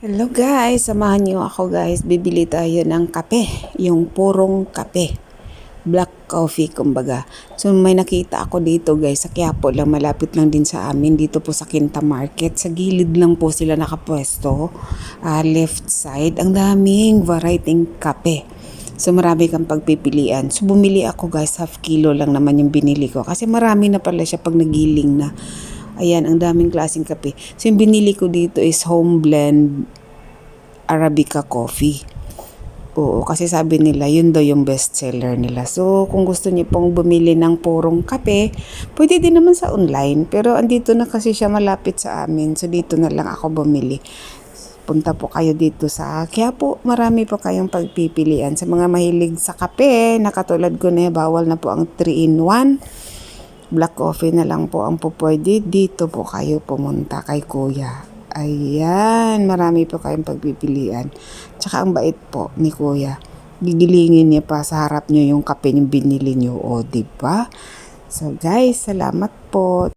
Hello guys, samahan niyo ako guys. Bibili tayo ng kape, yung purong kape. Black coffee kumbaga. So may nakita ako dito guys, sa Quiapo lang, malapit lang din sa amin. Dito po sa Quinta Market. Sa gilid lang po sila nakapwesto. Ah, left side. Ang daming variety ng kape. So marami kang pagpipilian. So bumili ako guys, half kilo lang naman yung binili ko. Kasi marami na pala siya pag nagiling na. Ayan, ang daming klaseng kape. So yung binili ko dito is home blend Arabica coffee. Oo, kasi sabi nila, yun daw yung best seller nila. So, kung gusto niyo pong bumili ng purong kape, pwede din naman sa online. Pero andito na kasi siya malapit sa amin. So, dito na lang ako bumili. Punta po kayo dito sa kaya po marami po kayong pagpipilian sa mga mahilig sa kape na katulad ko na bawal na po ang 3 in 1 black coffee na lang po ang po pwede dito po kayo pumunta kay kuya. Ayan marami po kayong pagpipilian. Tsaka ang bait po ni kuya. Gigilingin niya pa sa harap niyo yung kape yung binili niyo o di ba? So guys salamat po